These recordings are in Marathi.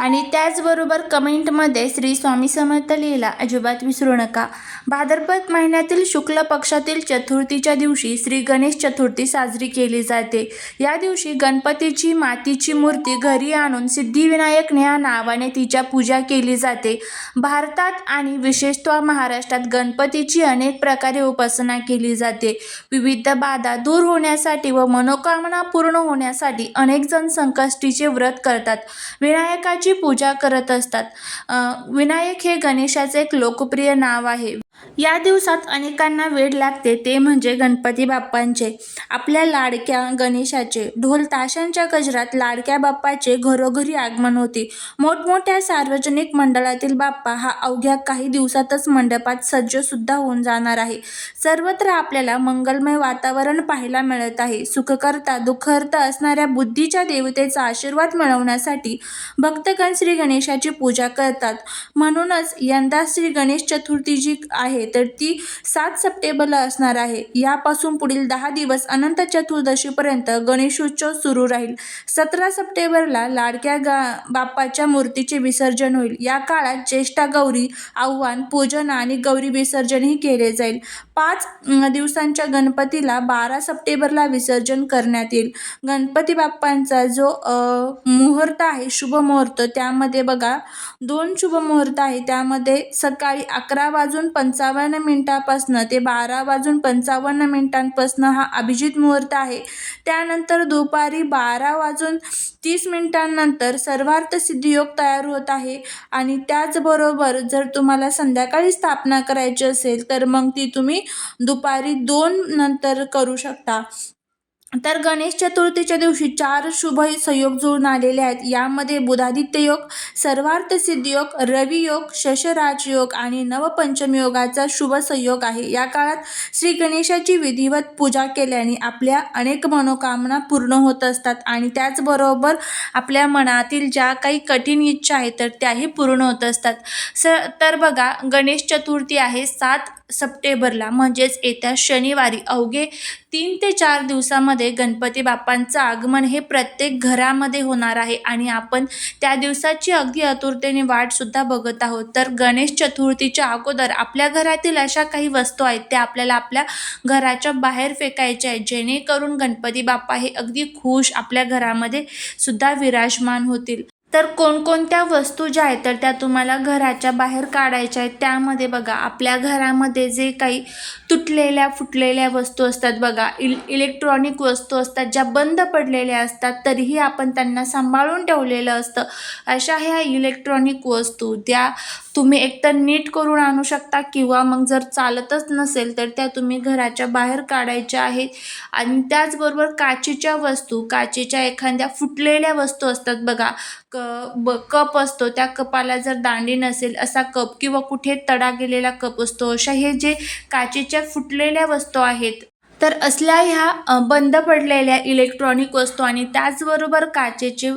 आणि त्याचबरोबर कमेंटमध्ये श्री स्वामी समर्थ लिहिला अजिबात विसरू नका. भाद्रपद महिन्यातील शुक्ल पक्षातील चतुर्थीच्या दिवशी श्री गणेश चतुर्थी साजरी केली जाते. या दिवशी गणपतीची मातीची मूर्ती घरी आणून सिद्धिविनायक या नावाने तिच्या पूजा केली जाते. भारतात आणि विशेषतः महाराष्ट्रात गणपतीची अनेक प्रकारे उपासना केली जाते. विविध बाधा दूर होण्यासाठी व मनोकामना पूर्ण होण्यासाठी अनेक जण संकष्टीचे व्रत करतात. विनायका विनायकाची पूजा करत असतात. विनायक हे गणेशाचे एक लोकप्रिय नाव आहे. या दिवसात अनेकांना वेळ लागते ते म्हणजे गणपती बाप्पांचे. आपल्या लाडक्या गणेशाचे ढोल ताशांच्या गजरात लाडक्या बाप्पाचे घरोघरी आगमन होते. मोठमोठ्या सार्वजनिक मंडळातील बाप्पा हा अवघ्या काही दिवसातच मंडपात सज्ज सुद्धा होऊन जाणार आहे. सर्वत्र आपल्याला मंगलमय वातावरण पाहायला मिळत आहे. सुखकर्ता दुःखर्ता असणाऱ्या बुद्धीच्या देवतेचा आशीर्वाद मिळवण्यासाठी भक्तगण श्री गणेशाची पूजा करतात. म्हणूनच यंदा श्री गणेश चतुर्थी जी आहे. आहे तर ती सात सप्टेंबरला असणार आहे. यापासून पुढील दहा दिवस अनंत चतुर्दशीपर्यंत गणेशोत्सव सुरू राहील. सतरा सप्टेंबरला लाडक्या गा बाप्पाच्या मूर्तीचे विसर्जन होईल. या काळात ज्येष्ठा गौरी आव्हान पूजन आणि गौरी विसर्जनही केले जाईल. पाच दिवसांच्या गणपतीला बारा सप्टेंबरला विसर्जन करण्यात येईल. गणपती बाप्पांचा जो मुहूर्त आहे शुभ मुहूर्त त्यामध्ये बघा दोन शुभ मुहूर्त आहे. त्यामध्ये सकाळी अकरा वाजून पंचावन्न मिनिटापासनं ते बारा वाजून पंचावन्न मिनिटांपासनं हा अभिजित मुहूर्त आहे. त्यानंतर दुपारी बारा वाजून तीस मिनिटांनंतर सर्वार्थ सिद्धियोग तयार होत आहे आणि त्याचबरोबर जर तुम्हाला संध्याकाळी स्थापना करायची असेल तर मग ती तुम्ही दुपारी दोन नंतर करू शकता. तर गणेश चतुर्थीच्या दिवशी चार शुभ संयोग जुळून आलेले आहेत. यामध्ये बुधादित्य योग सर्वार्थ सिद्धयोग रवियोग शशराज योग आणि नवपंचमयोगाचा शुभ संयोग आहे. या काळात श्री गणेशाची विधिवत पूजा केल्याने आपल्या अनेक मनोकामना पूर्ण होत असतात आणि त्याचबरोबर आपल्या मनातील ज्या काही कठीण इच्छा आहेत तर त्याही पूर्ण होत असतात. स तर बघा गणेश चतुर्थी आहे सात सप्टेंबरला म्हणजेच येत्या शनिवारी अवघे तीन ते चार दिवसामध्ये गणपती बाप्पांचं आगमन हे प्रत्येक घरामध्ये होणार आहे आणि आपण त्या दिवसाची अगदी आतुरतेने वाटसुद्धा बघत आहोत. तर गणेश चतुर्थीच्या अगोदर आपल्या घरातील अशा काही वस्तू आहेत त्या आपल्याला आपल्या घराच्या बाहेर फेकायच्या आहेत जेणेकरून गणपती बाप्पा हे अगदी खुश आपल्या घरामध्ये सुद्धा विराजमान होतील. तर कोणकोणत्या वस्तू ज्या आहेत तर त्या तुम्हाला घराच्या बाहेर काढायच्या आहेत. त्यामध्ये बघा आपल्या घरामध्ये जे काही तुटलेल्या फुटलेल्या वस्तू असतात बघा इल इलेक्ट्रॉनिक वस्तू असतात ज्या बंद पडलेल्या असतात तरीही आपण त्यांना सांभाळून ठेवलेलं असतं. अशा ह्या इलेक्ट्रॉनिक वस्तू त्या तुम्ही एकतर नीट करून आणू शकता किंवा मग जर चालतच नसेल तर त्या तुम्ही घराच्या बाहेर काढायच्या आहेत. आणि त्याचबरोबर काचेच्या वस्तू काचेच्या एखाद्या फुटलेल्या वस्तू असतात बघा क ब कप असतो त्या कपाला जर दांडी नसेल असा कप किंवा कुठे तडा गेलेला कप असतो अशा हे जे काचेच्या फुटलेल्या वस्तू आहेत तर असल्या ह्या बंद पडलेल्या इलेक्ट्रॉनिक वस्तू आणि त्याचबरोबर काचेचे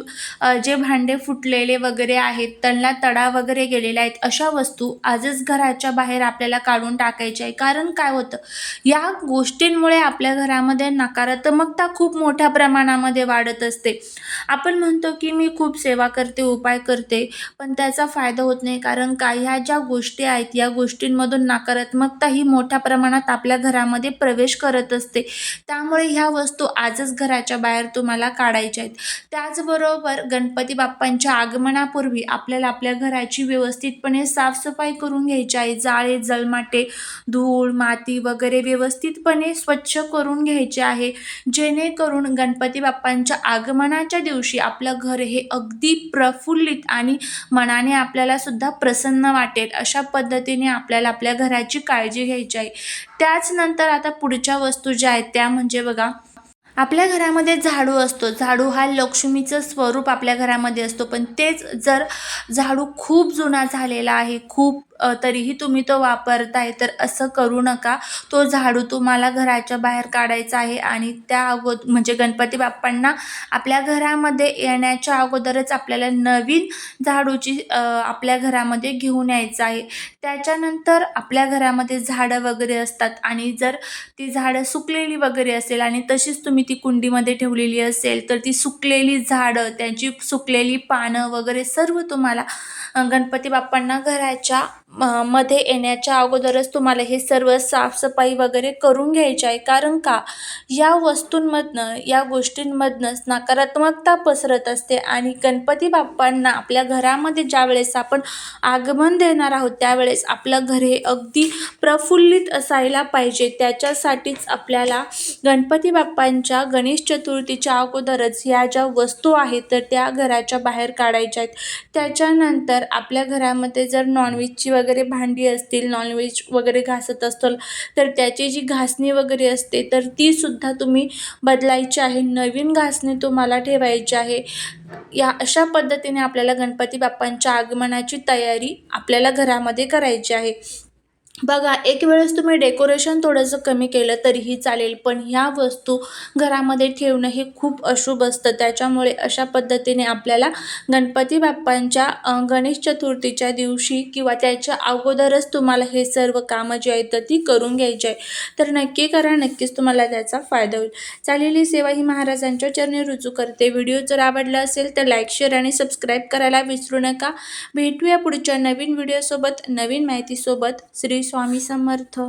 जे भांडे फुटलेले वगैरे आहेत त्यांना तडा वगैरे गेलेले आहेत अशा वस्तू आजच घराच्या बाहेर आपल्याला काढून टाकायच्या आहे कारण काय होतं या गोष्टींमुळे आपल्या घरामध्ये नकारात्मकता खूप मोठ्या प्रमाणामध्ये वाढत असते. आपण म्हणतो की मी खूप सेवा करते उपाय करते पण त्याचा फायदा होत नाही कारण काय ह्या ज्या गोष्टी आहेत या गोष्टींमधून नकारात्मकता ही मोठ्या प्रमाणात आपल्या घरामध्ये प्रवेश करत असते. त्यामुळे ह्या वस्तू आजच घराच्या बाहेर तुम्हाला काढायच्या आहेत. त्याचबरोबर गणपती बाप्पांच्या आगमनापूर्वी आपल्याला आपल्या घराची व्यवस्थितपणे साफसफाई करून घ्यायची आहे. जाळे जलमाटे धूळ माती वगैरे व्यवस्थितपणे स्वच्छ करून घ्यायचे आहे. जेणेकरून गणपती बाप्पांच्या आगमनाच्या दिवशी दिवशी आपलं घर हे अगदी प्रफुल्लित आणि मनाने आपल्याला सुद्धा प्रसन्न वाटेल अशा पद्धतीने आपल्याला आपल्या घराची काळजी घ्यायची आहे. त्याच नंतर आता पुढच्या वस्तू ज्या आहेत त्या म्हणजे बघा आपल्या घरामध्ये झाडू असतो. झाडू हा लक्ष्मीचं स्वरूप आपल्या घरामध्ये असतो. पण तेच जर झाडू खूप जुना झालेला आहे खूप तरीही तुम्ही तो वापरताय तर असं करू नका. तो झाडू तुम्हाला घराच्या बाहेर काढायचा आहे आणि त्या अगो म्हणजे गणपती बाप्पांना आपल्या घरामध्ये येण्याच्या अगोदरच आपल्याला नवीन झाडूची आपल्या घरामध्ये घेऊन यायचं आहे. त्याच्यानंतर आपल्या घरामध्ये झाडं वगैरे असतात आणि जर ती झाडं सुकलेली वगैरे असेल आणि तशीच तुम्ही ती कुंडीमध्ये ठेवलेली असेल तर ती सुकलेली झाडं त्यांची सुकलेली पानं वगैरे सर्व तुम्हाला गणपती बाप्पांना घराच्या मध्ये येण्याच्या अगोदरच तुम्हाला हे सर्व साफसफाई वगैरे करून घ्यायची आहे. कारण का? या वस्तूंमधनं या गोष्टींमधनंच नकारात्मकता पसरत असते आणि गणपती बाप्पांना आपल्या घरामध्ये ज्यावेळेस आपण आगमन देणार आहोत त्यावेळेस आपलं घर हे अगदी प्रफुल्लित असायला पाहिजे. त्याच्यासाठीच आपल्याला गणपती बाप्पांच्या गणेश चतुर्थीच्या अगोदरच ह्या ज्या वस्तू आहेत तर त्या घराच्या बाहेर काढायच्या आहेत. त्याच्यानंतर आपल्या घरामध्ये जर नॉनव्हेजची वगैरे भांडी असतील नॉनव्हेज वगैरे घासत असतील तर त्याची जी घासणी वगैरे असते तर तीसुद्धा तुम्ही बदलायची आहे. नवीन घासणी तुम्हाला ठेवायची आहे. या अशा पद्धतीने आपल्याला गणपती बाप्पांच्या आगमनाची तयारी आपल्याला घरामध्ये करायची आहे. बघा एक वेळेस तुम्ही डेकोरेशन थोडंसं कमी केलं तरीही चालेल पण ह्या वस्तू घरामध्ये ठेवणं हे खूप अशुभ असतं. त्याच्यामुळे अशा पद्धतीने आपल्याला गणपती बाप्पांच्या गणेश चतुर्थीच्या दिवशी किंवा त्याच्या अगोदरच तुम्हाला हे सर्व कामं जी आहेत तर ती करून घ्यायची आहे. तर नक्की करा नक्कीच तुम्हाला त्याचा फायदा होईल. चालेली सेवा ही महाराजांच्या चरणी रुजू करते. व्हिडिओ जर आवडला असेल तर लाईक शेअर आणि सबस्क्राईब करायला विसरू नका. भेटूया पुढच्या नवीन व्हिडिओसोबत नवीन माहितीसोबत. श्री स्वामी समर्थ.